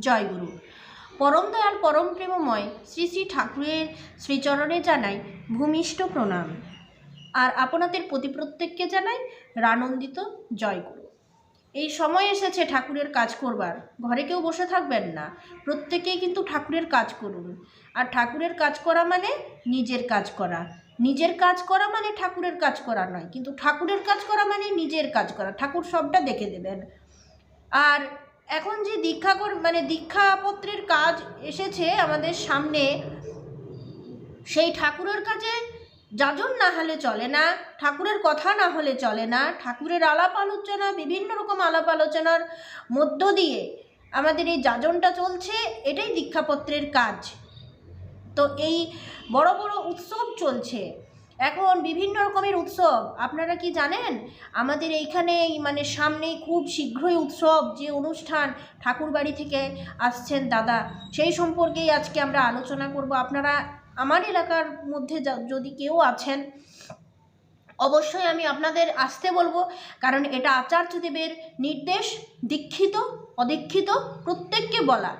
জয়গুরু। পরম দয়াল, পরম প্রেমময় শ্রী শ্রী ঠাকুরের শ্রীচরণে জানাই ভূমিষ্ঠ প্রণাম। আর আপনাদের প্রতি প্রত্যেককে জানাই রানন্দিত জয়গুরু। এই সময় এসেছে ঠাকুরের কাজ করবার। ঘরে কেউ বসে থাকবেন না। প্রত্যেকেই কিন্তু ঠাকুরের কাজ করুন। আর ঠাকুরের কাজ করা মানে নিজের কাজ করা। নিজের কাজ করা মানে ঠাকুরের কাজ করা নয়। কিন্তু ঠাকুরের কাজ করা মানে নিজের কাজ করা। ঠাকুর সবটা দেখে দেবেন। আর এখন যে দীক্ষা মানে দীক্ষাপত্রের কাজ এসেছে আমাদের সামনে, সেই ঠাকুরের কাছে যাজন না হলে চলে না, ঠাকুরের কথা না হলে চলে না, ঠাকুরের আলাপ আলোচনা, বিভিন্ন রকম আলাপ আলোচনার মধ্য দিয়ে আমাদের এই যাজনটা চলছে, এটাই দীক্ষাপত্রের কাজ। তো এই বড় বড় উৎসব চলছে। এখন বিভিন্ন রকমের উৎসব, আপনারা কি জানেন? আমাদের এইখানে মানে সামনেই খুব শীঘ্রই উৎসব, যে অনুষ্ঠান ঠাকুরবাড়ি থেকে আসছেন দাদা, সেই সম্পর্কেই আজকে আমরা আলোচনা করব। আপনারা আমার এলাকার মধ্যে যদি কেউ আছেন, অবশ্যই আমি আপনাদের আসতে বলব, কারণ এটা আচার্যদেবের নির্দেশ, দীক্ষিত, অদীক্ষিত প্রত্যেককে বলা।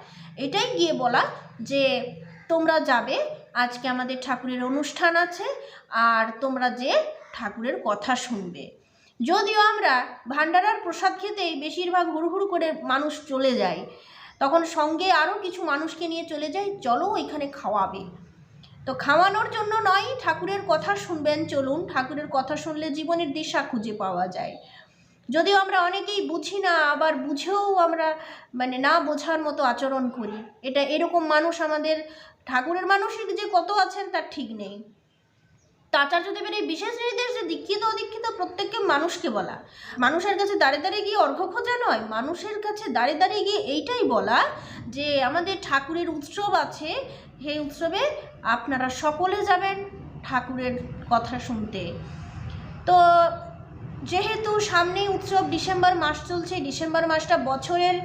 এটাই গিয়ে বলা যে তোমরা যাবে আজকে আমাদের ঠাকুরের অনুষ্ঠান আছে, আর তোমরা যে ঠাকুরের কথা শুনবে। যদিও আমরা ভান্ডারার প্রসাদ খেতেই বেশিরভাগ হুড়ু হুড়ু করে মানুষ চলে যায় তখন সঙ্গে আরও কিছু মানুষকে নিয়ে চলে যাই, চলো এখানে খাওয়াবে। তো খাওয়ানোর জন্য নয়, ঠাকুরের কথা শুনবেন, চলুন। ঠাকুরের কথা শুনলে জীবনের দিশা খুঁজে পাওয়া যায়। যদিও আমরা অনেকেই বুঝি না, আবার বুঝেও আমরা মানে না বোঝার মতো আচরণ করি। এটা এরকম মানুষ আমাদের ঠাকুরের মানুষই যে কত আছেন তার ঠিক নেই। তো আচার্যদেবের এই বিশেষ নির্দেশ যে দীক্ষিত, অদীক্ষিত প্রত্যেককে মানুষকে বলা। মানুষের কাছে দাঁড়িয়ে দাঁড়িয়ে গিয়ে অর্ঘ খোঁজা নয়, মানুষের কাছে দাঁড়িয়ে দাঁড়িয়ে গিয়ে এইটাই বলা যে আমাদের ঠাকুরের উৎসব আছে। সেই উৎসবে আপনারা সকলে যাবেন ঠাকুরের কথা শুনতে। তো যেহেতু সামনেই উৎসব ডিসেম্বর মাস চলছে, ডিসেম্বর মাসটা বছরের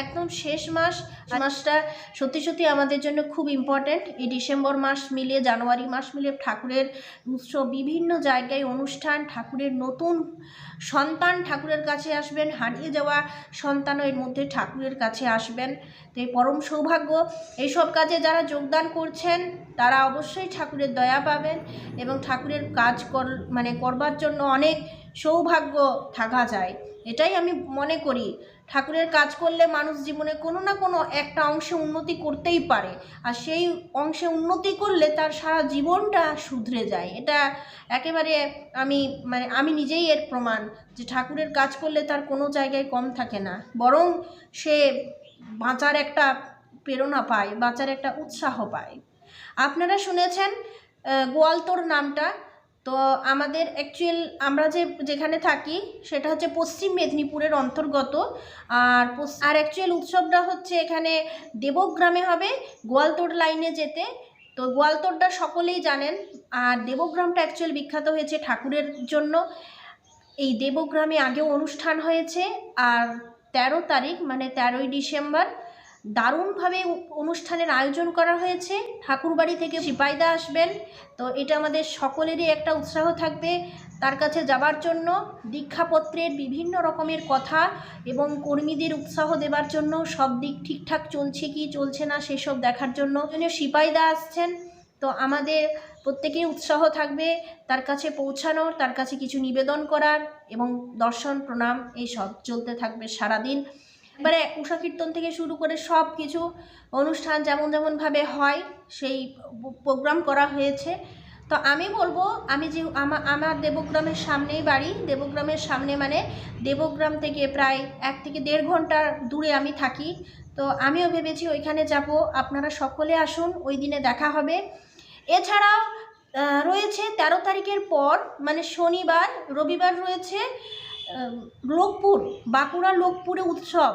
একদম শেষ মাস। মাসটা সত্যি সত্যি আমাদের জন্য খুব ইম্পর্ট্যান্ট এই ডিসেম্বর মাস মিলিয়ে, জানুয়ারি মাস মিলিয়ে ঠাকুরের উৎসব বিভিন্ন জায়গায় অনুষ্ঠান, ঠাকুরের নতুন সন্তান ঠাকুরের কাছে আসবেন, হারিয়ে যাওয়া সন্তানও এর মধ্যে ঠাকুরের কাছে আসবেন। তো এই পরম সৌভাগ্য, এইসব কাজে যারা যোগদান করছেন, তারা অবশ্যই ঠাকুরের দয়া পাবেন এবং ঠাকুরের কাজ কর মানে করবার জন্য অনেক সৌভাগ্য থাকা যায়। এটাই আমি মনে করি। ঠাকুরের কাজ করলে মানুষ জীবনে কোনো না কোনো একটা অংশে উন্নতি করতেই পারে। আর সেই অংশে উন্নতি করলে তার সারা জীবনটা শুধরে যায়। এটা একেবারে আমি মানে আমি নিজেই এর প্রমাণ যে ঠাকুরের কাজ করলে তার কোনো জায়গায় কম থাকে না। বরং সে বাঁচার একটা প্রেরণা পায়, বাঁচার একটা উৎসাহ পায়। আপনারা শুনেছেন গোয়ালতোর নামটা। তো আমাদের অ্যাকচুয়াল আমরা যে যেখানে থাকি, সেটা হচ্ছে পশ্চিম মেদিনীপুরের অন্তর্গত। আর আর অ্যাকচুয়াল উৎসবটা হচ্ছে এখানে দেবগ্রামে হবে গোয়ালতোড় লাইনে যেতে। তো গোয়ালতোড়টা সকলেই জানেন। আর দেবগ্রামটা অ্যাকচুয়াল বিখ্যাত হয়েছে ঠাকুরের জন্য। এই দেবগ্রামে আগেও অনুষ্ঠান হয়েছে। আর তেরো তারিখ মানে তেরোই ডিসেম্বর দারুণভাবে অনুষ্ঠানের আয়োজন করা হয়েছে। ঠাকুরবাড়ি থেকে সিপাইদা আসবেন। তো এটা আমাদের সকলেরই একটা উৎসাহ থাকবে তার কাছে যাবার জন্য। দীক্ষাপত্রের বিভিন্ন রকমের কথা এবং কর্মীদের উৎসাহ দেবার জন্য। সব দিক ঠিকঠাক চলছে কি চলছে না সেসব দেখার জন্য সিপাইদা আসছেন। তো আমাদের প্রত্যেকের উৎসাহ থাকবে তার কাছে পৌঁছানোর, তার কাছে কিছু নিবেদন করার এবং দর্শন, প্রণাম, এইসব চলতে থাকবে সারাদিন। এবারে উষা কীর্তন থেকে শুরু করে সব কিছু অনুষ্ঠান যেমন যেমনভাবে হয়, সেই প্রোগ্রাম করা হয়েছে। তো আমি বলব, আমি যে আমা- আমার দেবগ্রামের সামনেই বাড়ি। দেবগ্রামের সামনে মানে দেবগ্রাম থেকে প্রায় এক থেকে দেড় ঘণ্টা দূরে আমি থাকি। তো আমিও ভেবেছি ওইখানে যাব। আপনারা সকলে আসুন, ওই দিনে দেখা হবে। এছাড়াও রয়েছে তেরো তারিখের পর মানে শনিবার, রবিবার রয়েছে। লোকপুর বাঁকুড়া লোকপুরে উৎসব।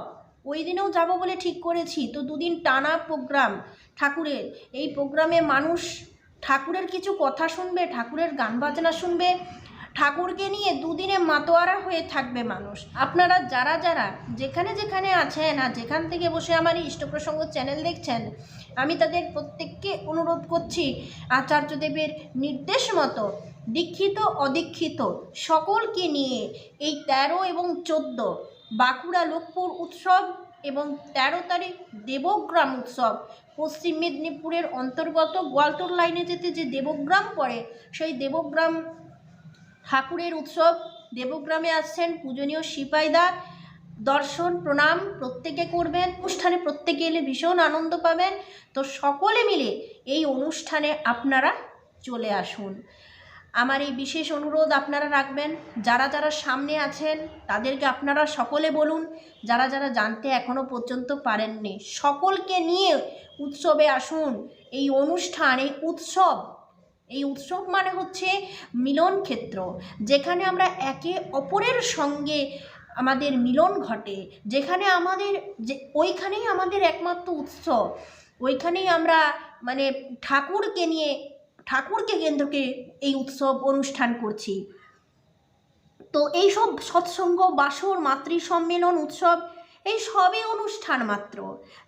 ওই দিনেও যাব বলে ঠিক করেছি। তো দুদিন টানা প্রোগ্রাম ঠাকুরের। এই প্রোগ্রামে মানুষ ঠাকুরের কিছু কথা শুনবে, ঠাকুরের গান বাজনা শুনবে। ঠাকুরকে নিয়ে দুদিনে মাতোয়ারা হয়ে থাকবে মানুষ। আপনারা যারা যারা যেখানে যেখানে আছেন আর যেখান থেকে বসে আমার ইষ্টপ্রসঙ্গ চ্যানেল দেখছেন, আমি তাদের প্রত্যেককে অনুরোধ করছি আচার্যদেবের নির্দেশ মতো দীক্ষিত, অদীক্ষিত, সকলকে নিয়ে এই তেরো এবং চোদ্দ বাঁকুড়া লোকপুর উৎসব এবং তেরো তারিখ দেবগ্রাম উৎসব, পশ্চিম মেদিনীপুরের অন্তর্গত গোয়ালতোর লাইনে যেতে যে দেবগ্রাম পড়ে, সেই দেবগ্রাম ঠাকুরের উৎসব। দেবগ্রামে আসছেন পূজনীয় সিপাইদা। দর্শন, প্রণাম প্রত্যেকে করবেন। অনুষ্ঠানে প্রত্যেকে এলে ভীষণ আনন্দ পাবেন। তো সকলে মিলে এই অনুষ্ঠানে আপনারা চলে আসুন। আমার এই বিশেষ অনুরোধ আপনারা রাখবেন। যারা যারা সামনে আছেন, তাদেরকে আপনারা সকলে বলুন, যারা যারা জানতে এখনও পর্যন্ত পারেননি, সকলকে নিয়ে উৎসবে আসুন। এই অনুষ্ঠান, এই উৎসব এই উৎসব মানে হচ্ছে মিলন ক্ষেত্র, যেখানে আমরা একে অপরের সঙ্গে আমাদের মিলন ঘটে, যেখানে আমাদের, যে, ওইখানেই আমাদের একমাত্র উৎসব। ওইখানেই আমরা মানে ঠাকুরকে নিয়ে ঠাকুরকে কেন্দ্রকে এই উৎসব অনুষ্ঠান করছি। তো এইসব সৎসঙ্গ, বাসর মাতৃ সম্মেলন উৎসব, এই সবই অনুষ্ঠান মাত্র।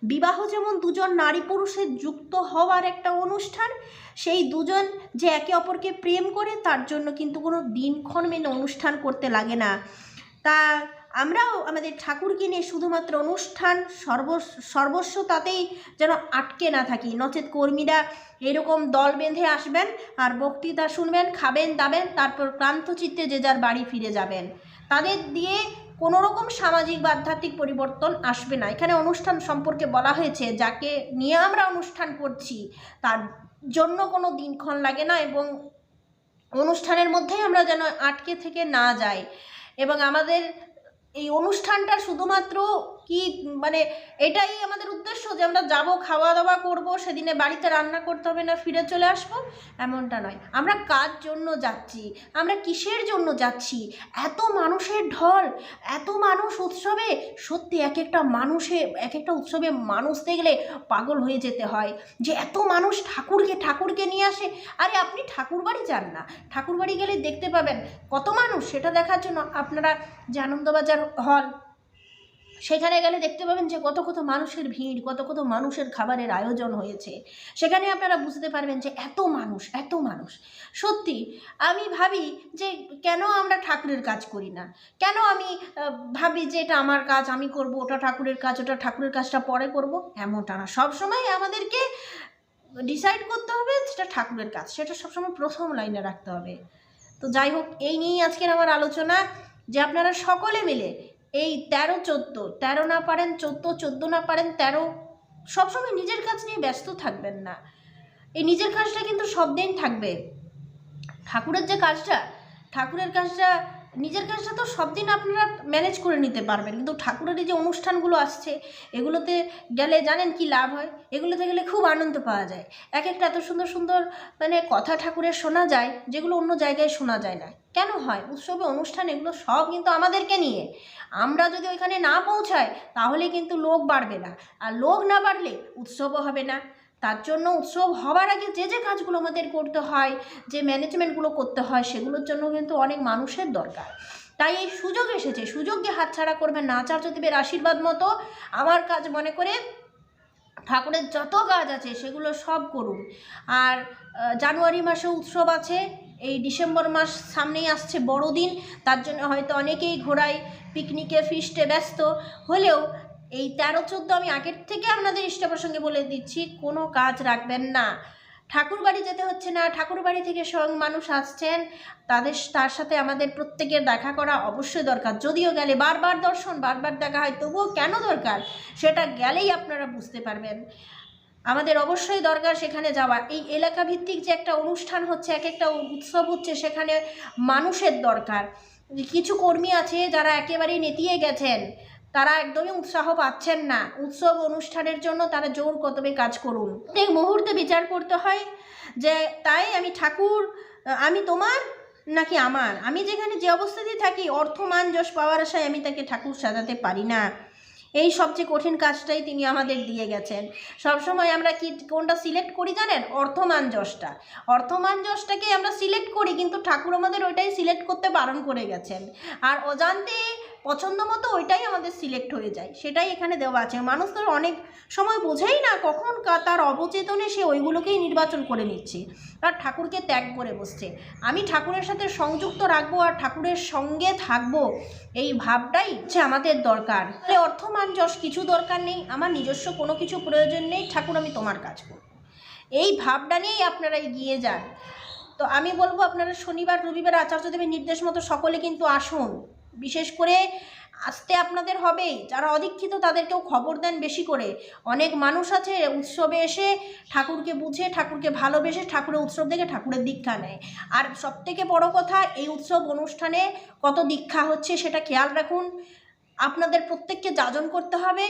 বিবাহ যেমন দুজন নারী পুরুষের যুক্ত হওয়ার একটা অনুষ্ঠান, সেই দুজন যে একে অপরকে প্রেম করে, তার জন্য কিন্তু কোনো দিনক্ষণ মেনে অনুষ্ঠান করতে লাগে না। তা আমরাও আমাদের ঠাকুরকে নিয়ে শুধুমাত্র অনুষ্ঠান সর্ব সর্বস্ব তাতেই যেন আটকে না থাকি। নচেত কর্মীরা এরকম দল বেঁধে আসবেন আর বক্তৃতা শুনবেন, খাবেন, দাবেন, তারপর ক্লান্ত চিত্তে যে যার বাড়ি ফিরে যাবেন। তাদের দিয়ে কোনো রকম সামাজিক বা আধ্যাত্মিক পরিবর্তন আসবে না। এখানে অনুষ্ঠান সম্পর্কে বলা হয়েছে, যাকে নিয়ে আমরা অনুষ্ঠান করছি, তার জন্য কোনো দিনক্ষণ লাগে না এবং অনুষ্ঠানের মধ্যেই আমরা যেন আটকে থেকে না যাই। এবং আমাদের এই অনুষ্ঠানটা শুধুমাত্র কি মানে এটাই আমাদের উদ্দেশ্য যে আমরা যাব খাওয়া দাওয়া করব, সেদিনে বাড়িতে রান্না করতে হবে না, ফিরে চলে আসব, এমনটা নয়। আমরা কার জন্য যাচ্ছি? আমরা কিসের জন্য যাচ্ছি? এত মানুষের ঢল, এত মানুষ উৎসবে, সত্যি এক একটা মানুষে এক একটা উৎসবে মানুষ দেখলে পাগল হয়ে যেতে হয় যে এত মানুষ ঠাকুরকে ঠাকুরকে নিয়ে আসে। আরে আপনি ঠাকুর বাড়ি যান না। ঠাকুর বাড়ি গেলে দেখতে পাবেন কত মানুষ, সেটা দেখার জন্য আপনারা যে আনন্দবাজার হল সেখানে গেলে দেখতে পাবেন যে কত কত মানুষের ভিড়, কত কত মানুষের খাবারের আয়োজন হয়েছে। সেখানে আপনারা বুঝতে পারবেন যে এত মানুষ এত মানুষ। সত্যি, আমি ভাবি যে কেন আমরা ঠাকুরের কাজ করি না? কেন আমি ভাবি যে এটা আমার কাজ, আমি করব, ওটা ঠাকুরের কাজ, ওটা ঠাকুরের কাজটা পরে করব? এমনটা না। সবসময় আমাদেরকে ডিসাইড করতে হবে সেটা ঠাকুরের কাজ, সেটা সবসময় প্রথম লাইনে রাখতে হবে। তো যাই হোক, এই নিয়েই আজকের আমার আলোচনা। যে আপনারা সকলে মিলে এই তেরো, চোদ্দ। তেরো না পারেন, চোদ্দ চোদ্দ না পারেন, তেরো। সবসময় নিজের কাজ নিয়ে ব্যস্ত থাকবেন না। এই নিজের কাজটা কিন্তু সব দিন থাকবে। ঠাকুরের যে কাজটা, ঠাকুরের কাজটা, নিজের কাজটা তো সব দিন আপনারা ম্যানেজ করে নিতে পারবেন। কিন্তু ঠাকুরের যে অনুষ্ঠানগুলো আসছে, এগুলোতে গেলে জানেন কি লাভ হয়? এগুলোতে গেলে খুব আনন্দ পাওয়া যায়। এক একটা এত সুন্দর সুন্দর মানে কথা ঠাকুরের শোনা যায়, যেগুলো অন্য জায়গায় শোনা যায় না। কেন হয়? উৎসবে, অনুষ্ঠান এগুলো সব কিন্তু আমাদেরকে নিয়ে। আমরা যদি ওইখানে না পৌঁছাই, তাহলে কিন্তু লোক বাড়বে না। আর লোক না বাড়লে উৎসবও হবে না। তার জন্য উৎসব হবার আগে যে যে কাজগুলো আমাদের করতে হয়, যে ম্যানেজমেন্টগুলো করতে হয়, সেগুলোর জন্য কিন্তু অনেক মানুষের দরকার। তাই এই সুযোগ এসেছে। সুযোগ সুযোগকে হাতছাড়া করবেন না। আচার্যদেবের আশীর্বাদ মতো আমার কাজ মনে করে ঠাকুরের যত কাজ আছে, সেগুলো সব করুন। আর জানুয়ারি মাসে উৎসব আছে। এই ডিসেম্বর মাস সামনেই আসছে বড়দিন। তার জন্য হয়তো অনেকেই ঘোরায় পিকনিকে ফিস্টে ব্যস্ত। হলেও এই তেরো, চোদ্দ আমি আগের থেকে আপনাদের ইষ্ট প্রসঙ্গে বলে দিচ্ছি, কোনো কাজ রাখবেন না। ঠাকুর বাড়ি যেতে হচ্ছে না। ঠাকুর বাড়ি থেকে সং মানুষ আসছেন। তাদের তার সাথে আমাদের প্রত্যেকের দেখা করা অবশ্যই দরকার। যদিও গেলে বারবার দর্শন, বারবার দেখা হয়, তবুও কেন দরকার? সেটা গেলেই আপনারা বুঝতে পারবেন। আমাদের অবশ্যই দরকার সেখানে যাওয়া। এই এলাকা ভিত্তিক যে একটা অনুষ্ঠান হচ্ছে এক একটা উৎসব হচ্ছে, সেখানে মানুষের দরকার। কিছু কর্মী আছে যারা একেবারেই নেতিয়ে গেছেন, তারা একদমই উৎসাহ পাচ্ছেন না। উৎসব অনুষ্ঠানের জন্য তারা জোর কদমে কাজ করুন। প্রত্যেক মুহূর্তে বিচার করতে হয় যে, তাই আমি ঠাকুর, আমি তোমার নাকি আমার? আমি যেখানে যে অবস্থাতেই থাকি অর্থমান যশ, পাওয়ার আশায় আমি তাকে ঠাকুর সাজাতে পারি না। এই সবচেয়ে কঠিন কাজটাই তিনি আমাদের দিয়ে গেছেন। সবসময় আমরা কি কোনটা সিলেক্ট করি জানেন? অর্থমান যশটা। অর্থমান যশটাকে আমরা সিলেক্ট করি, কিন্তু ঠাকুর আমাদের ওইটাই সিলেক্ট করতে বারণ করে গেছেন। আর অজান্তে পছন্দ মতো ওইটাই আমাদের সিলেক্ট হয়ে যায়। সেটাই এখানে দেওয়া আছে। মানুষ তো অনেক সময় বোঝেই না কখন তার অবচেতনে সে ওইগুলোকেই নির্বাচন করে নিচ্ছে। আর ঠাকুরকে ত্যাগ করে বসছে। আমি ঠাকুরের সাথে সংযুক্ত রাখব আর ঠাকুরের সঙ্গে থাকব, এই ভাবটাই হচ্ছে আমাদের দরকার। তাহলে অর্থ মান যশ কিছু দরকার নেই। আমার নিজস্ব কোনো কিছু প্রয়োজন নেই। ঠাকুর, আমি তোমার কাজ করব। এই ভাবটা নিয়েই আপনারা এগিয়ে যান। তো আমি বলব আপনারা শনিবার, রবিবার, আচার্যদেবের নির্দেশ মতো সকলে কিন্তু আসুন। বিশেষ করে আসতে আপনাদের হবেই। যারা অদীক্ষিত তাদেরকেও খবর দেন বেশি করে। অনেক মানুষ আছে, উৎসবে এসে ঠাকুরকে বুঝে, ঠাকুরকে ভালোবেসে ঠাকুরের উৎসব দেখে ঠাকুরের দীক্ষা নেয়। আর সবথেকে বড় কথা, এই উৎসব অনুষ্ঠানে কত দীক্ষা হচ্ছে সেটা খেয়াল রাখুন। আপনাদের প্রত্যেককে যাজন করতে হবে।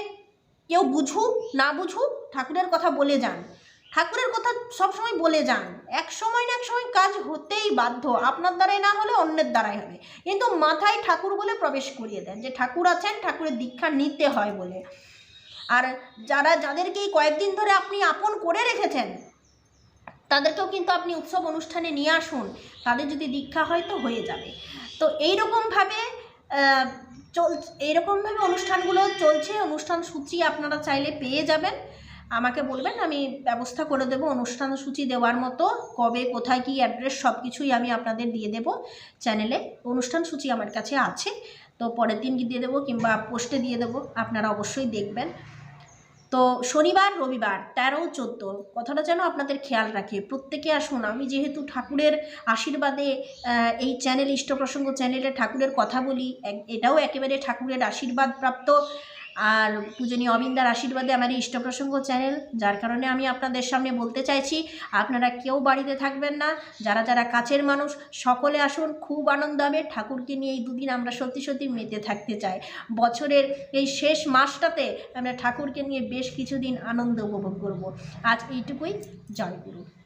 কেউ বুঝুক, না বুঝুক, ঠাকুরের কথা বলে যান। ঠাকুরের কথা সবসময় বলে যান। এক সময় না এক সময় কাজ হতেই বাধ্য, আপনার দ্বারাই না হলে অন্যের দ্বারাই হবে। কিন্তু মাথায় ঠাকুর বলে প্রবেশ করিয়ে দেন যে, ঠাকুর আছেন, ঠাকুরের দীক্ষা নিতে হয় বলে। আর যারা, যাদেরকে এই কয়েকদিন ধরে আপনি আপন করে রেখেছেন, তাদেরকেও কিন্তু আপনি উৎসব অনুষ্ঠানে নিয়ে আসুন। তাদের যদি দীক্ষা হয় তো হয়ে যাবে। তো এইরকমভাবে চল, এইরকমভাবে অনুষ্ঠানগুলো চলছে। অনুষ্ঠান সূচি আপনারা চাইলে পেয়ে যাবেন। আমাকে বলবেন, আমি ব্যবস্থা করে দেবো, অনুষ্ঠান সূচি দেওয়ার মতো, কবে, কোথায়, কী অ্যাড্রেস সব কিছুই আমি আপনাদের দিয়ে দেব চ্যানেলে অনুষ্ঠান সূচি আমার কাছে আছে, তো পরের দিন দিয়ে দেবো কিংবা পোস্টে দিয়ে দেবো, আপনারা অবশ্যই দেখবেন। তো শনিবার, রবিবার, তেরো, চোদ্দ, কথাটা যেন আপনাদের খেয়াল রাখে। প্রত্যেকে আসুন, আমি যেহেতু ঠাকুরের আশীর্বাদে এই চ্যানেল ইষ্টপ্রসঙ্গ চ্যানেলে ঠাকুরের কথা বলি এটাও একেবারে ঠাকুরের আশীর্বাদ প্রাপ্ত আর পূজনীয় অবিন্দার আশীর্বাদে আমার এই ইষ্টপ্রসঙ্গ চ্যানেল, যার কারণে আমি আপনাদের সামনে বলতে চাইছি, আপনারা কেউ বাড়িতে থাকবেন না, যারা যারা কাছের মানুষ, সকলে আসুন, খুব আনন্দ হবে, ঠাকুরকে নিয়ে এই দুদিন আমরা সত্যি সত্যি মেতে থাকতে চাই। বছরের এই শেষ মাসটাতে আমরা ঠাকুরকে নিয়ে বেশ কিছুদিন আনন্দ উপভোগ করব। আজ এইটুকুই, জয় গুরু।